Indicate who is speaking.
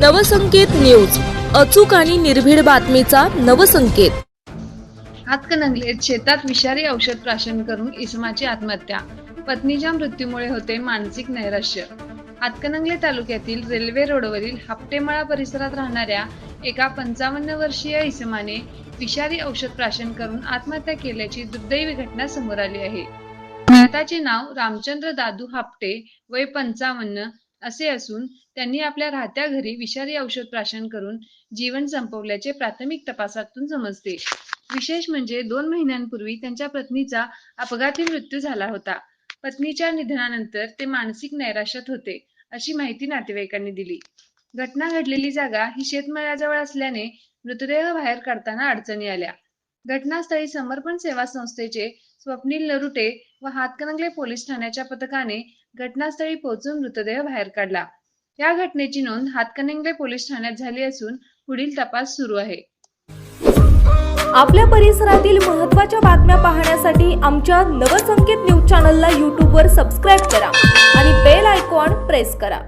Speaker 1: Navsanket news. अचूक आणि निर्भीड बातमीचा नवसंकेत.
Speaker 2: हातकणंगलेत शेतात विषारी औषध प्राशन करून इसमाची आत्महत्या. पत्नीच्या मृत्यूमुळे होते मानसिक नैराश्य. हातकणंगले तालुक्यातील रेल्वे रोडवरील हापटेमळा परिसरात राहणाऱ्या एका पंचावन्न वर्षीय इसमाने विषारी औषध प्राशन करून आत्महत्या केल्याची दुर्दैवी घटना समोर आली आहे. मृताचे नाव रामचंद्र दादू हापटे वय पंचावन्न असे असून त्यांनी आपल्या राहत्या घरी विषारी औषध प्राशन करून जीवन संपवल्याचे प्राथमिक तपासातून समजते. विशेष म्हणजे दोन महिन्यांपूर्वी त्यांच्या पत्नीचा अपघाती मृत्यू झाला होता. पत्नीच्या निधनानंतर ते मानसिक नैराश्यात होते अशी माहिती नातेवाईकांनी दिली. घटना घडलेली जागा ही शेतमळ्याजवळ असल्याने मृतदेह बाहेर काढताना अडचणी आल्या. घटनास्थळी समर्पण सेवा संस्थेचे स्वप्नील नरुटे व हातकणंगले पोलीस ठाण्याच्या पथकाने घटनास्थळी पोहोचून मृतदेह बाहेर काढला. या घटनेची नोंद हातकणंगले पोलीस ठाण्यात झाली असून पुढील तपास सुरू आहे.
Speaker 1: आपल्या परिसरातील महत्त्वाच्या बातम्या पाहण्यासाठी आमच्या नवसंकेत न्यूज चॅनलला यूट्यूबवर सबस्क्राईब करा आणि बेल आयकॉन प्रेस करा.